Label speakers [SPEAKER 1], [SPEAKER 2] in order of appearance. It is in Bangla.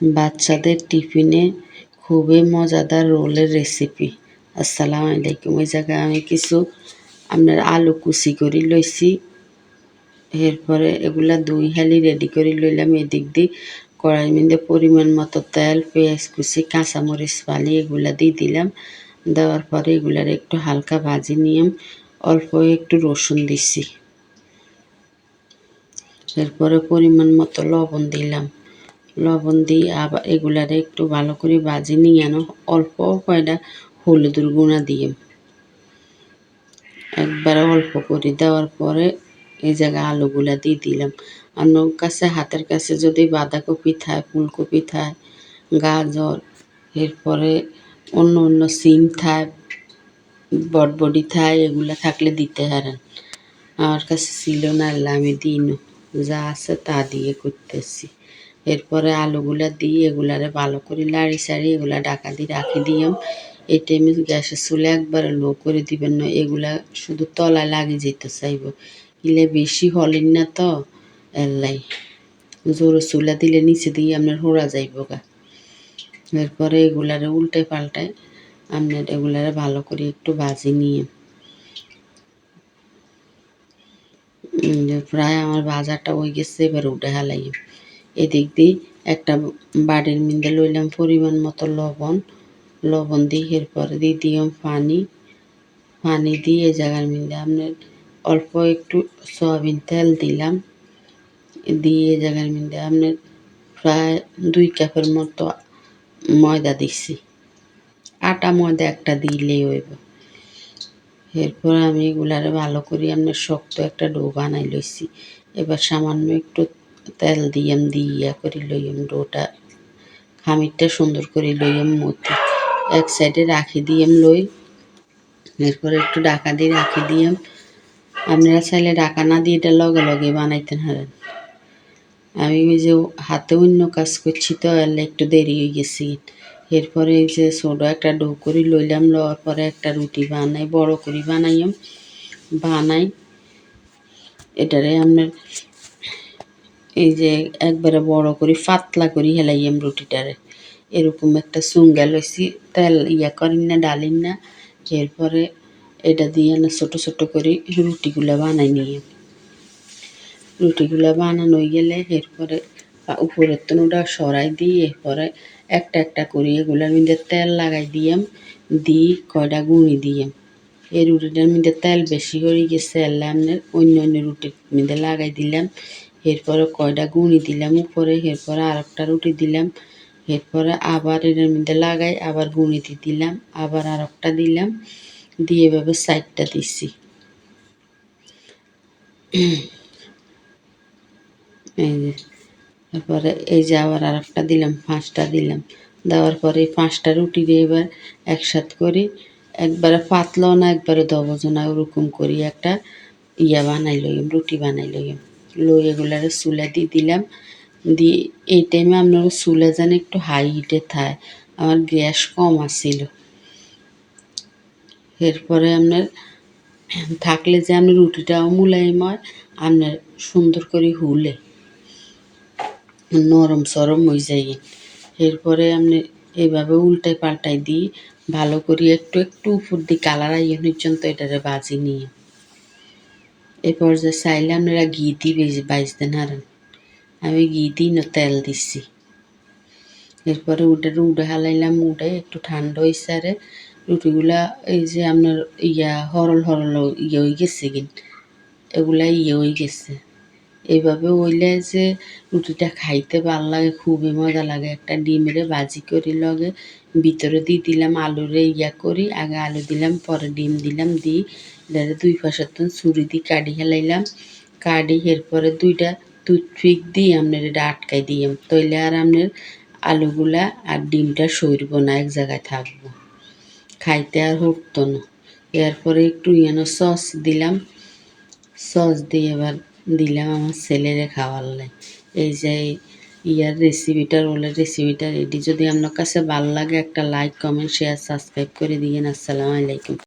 [SPEAKER 1] বাচ্চাদের টিফিনে খুবই মজাদার রোলের রেসিপি আসসালামু আলাইকুম। ওই জায়গায় আমি কিছু আপনার আলু কুচি করে লইছি। এরপরে এগুলা দুই হালি রেডি করে লইলাম। এদিক দিয়ে কড়াই মধ্যে পরিমাণ মতো তেল, পেঁয়াজ কুচি, কাঁচামরিচ ফালি এগুলা দিয়ে দিলাম। দেওয়ার পরে এগুলার একটু হালকা ভাজি নিলাম অল্প একটু রসুন দিছি। এরপরে পরিমাণ মতো লবণ দিলাম। লবণ দিয়ে আবার এগুলারে একটু ভালো করে ভাজি নিয়ে আনো। অল্প কয়টা হলুদের গুঁড়া দিয়ে। একবারে অল্প করে দেওয়ার পরে এই জায়গায় আলুগুলা দিয়ে দিলাম। আর কাছে হাতের কাছে যদি বাঁধাকপি থায়, ফুলকপি থায়, গাজর, এরপরে অন্য অন্য সিম থায়, বটবডি থায়, এগুলো থাকলে দিতে হারেন আমার কাছে ছিল না আমি দিই যা আছে তা দিয়ে করতেছি। এরপরে আলুগুলা দিয়ে এগুলারে ভালো করে লাড়ি সাড়ি এগুলা ডাকা দিয়ে রাখি দিয়াম। এই টাইমে গ্যাসের চুলে একবারে লো করে দিবেন না, এগুলা শুধু তলায় লাগিয়ে যেতে চাইব। ইলে বেশি হলেন না তো এলাই জোরে চুলা দিলে নিচে দিয়ে আপনার হোড়া যাইব গা। এরপরে এগুলারে উল্টে পাল্টায় আপনার এগুলারে ভালো করে একটু ভাজি নিয়ে। প্রায় আমার বাজারটা হয়ে গেছে, এবার উঠে হালাই এদিক দিয়ে একটা বাড়ির মধ্যে লইলাম পরিমাণ মতো লবণ। লবণ দিয়ে এরপরে দিয়ে দিলাম পানি পানি দিয়ে এই জায়গার মধ্যে আপনার অল্প একটু সয়াবিন তেল দিলাম। দিয়ে এই জায়গার মধ্যে আপনার প্রায় দুই কাপের মতো ময়দা দিছি। আটা ময়দা একটা দিলেই হইব। এরপর আমি এগুলারে ভালো করে আপনার শক্ত একটা ডো বানাই লইছি। এবার সামান্য একটু তেল দিয়াম, দিয়া করে লইয়াম ডোটা। খামিরটা সুন্দর করে লইয়াম মতি। এক সাইডে রাখি দিয়াম লই, এরপর একটু ডাকা দিয়ে রাখি দিয়াম। আপনারা চাইলে ডাকা না দিয়ে এটা লগে লগে বানাইতেন হারেন। আমি ওই যে হাতে অন্য কাজ করছি তো, এলে একটু দেরি হয়ে গেছি। এরপরে এই যে ছোটো একটা ডো করে লইলাম, লওয়ার পরে একটা রুটি বানাই, বড় করে বানাইম বানাই, এটারে আপনার এই যে একবারে বড় করে, পাতলা করে হেলাইয়াম রুটিটারে। এরকম একটা চুঙ্গা লইছি, তেল ইয়া করিন না ডালিন না এরপরে এটা দিয়ে না ছোটো ছোটো করে রুটিগুলো বানাই নিয়ে। রুটিগুলো বানানো গেলে এরপরে উপরের তনুটা সরাই দিয়ে এরপরে একটা একটা করে, এগুলোর মধ্যে তেল লাগাই দিয়াম, দিই কয়টা গুঁড়ি দিয়াম। এই রুটিটার মধ্যে তেল বেশি হয়ে গেছে এলে আপনার অন্য অন্য রুটির মধ্যে লাগাই দিলাম। এরপরে কয়টা গুঁড়ি দিলাম, উপরে এরপরে আর একটা রুটি দিলাম, এরপরে আবার এটার মধ্যে লাগাই, আবার গুঁড়িতে দিলাম, আবার আর একটা দিলাম, দিয়ে এভাবে সাইডটা দিছি। তারপরে এই যে আবার আর একটা দিলাম, পাঁচটা দিলাম, দেওয়ার পরে এই পাঁচটা রুটি দিয়ে এবার একসাথে করে একবারে পাতলাও না, একবারে দবজ না ওরকম করি একটা ইয়া বানাই লইম, রুটি বানাই লইম। লই এগুলারে চুলা দিয়ে দিলাম। দিয়ে এই টাইমে আপনার চুলা যেন একটু হাই হিটে থায় আমার গ্যাস কম আসছিল এরপরে আপনার থাকলে যে আপনার রুটিটাও মুলায়ম হয় আপনার সুন্দর করে হুলে। নরম সরম হয়ে যায়। এরপরে আপনি এভাবে উল্টাই পাল্টাই দিই ভালো করে একটু একটু উপর দিয়ে কালার আইয়ে পর্যন্ত এটারে বাজি নিয়ে। এরপর যে চাইলে আপনারা ঘি দিয়ে বেজে বাইজতেন হারেন আমি ঘি দিই না, তেল দিচ্ছি। এরপরে উঠে উঠে হালাইলাম উঠে একটু ঠান্ডা হয়েছে আরে। রুটিগুলা এই যে আপনার ইয়া হরল হরল ইয়ে হয়ে গেছে কিন, এগুলা ইয়ে হয়ে গেছে। এভাবে হইলে যে রুটিটা খাইতে ভালো লাগে, খুবই মজা লাগে। একটা ডিমেরে ভাজি করি লগে ভিতরে দিয়ে দিলাম, আলুরে ইয়া করি, আগে আলু দিলাম, পরে ডিম দিলাম দিই এটারে দুই পাশের তো ছুরি দিয়ে কাটি হেলাইলাম। কাটি এরপরে দুইটা টুথপিক দিয়ে আপনার এটা আটকাই দিলাম তৈলে আর আপনার আলুগুলা আর ডিমটা সরব না, এক জায়গায় থাকব। খাইতে আর হতো না। এরপরে একটু ইয়ানো সস দিলাম। সস দিয়ে এবার দিলাম আমার ছেলেরে খাওয়ার লাই। এই যে ইয়ার রেসিপিটা রোলের রেসিপিটা রেডি যদি আপনার কাছে ভালো লাগে একটা লাইক, কমেন্ট, শেয়ার, সাবস্ক্রাইব করে দিয়েন। আসসালামু আলাইকুম।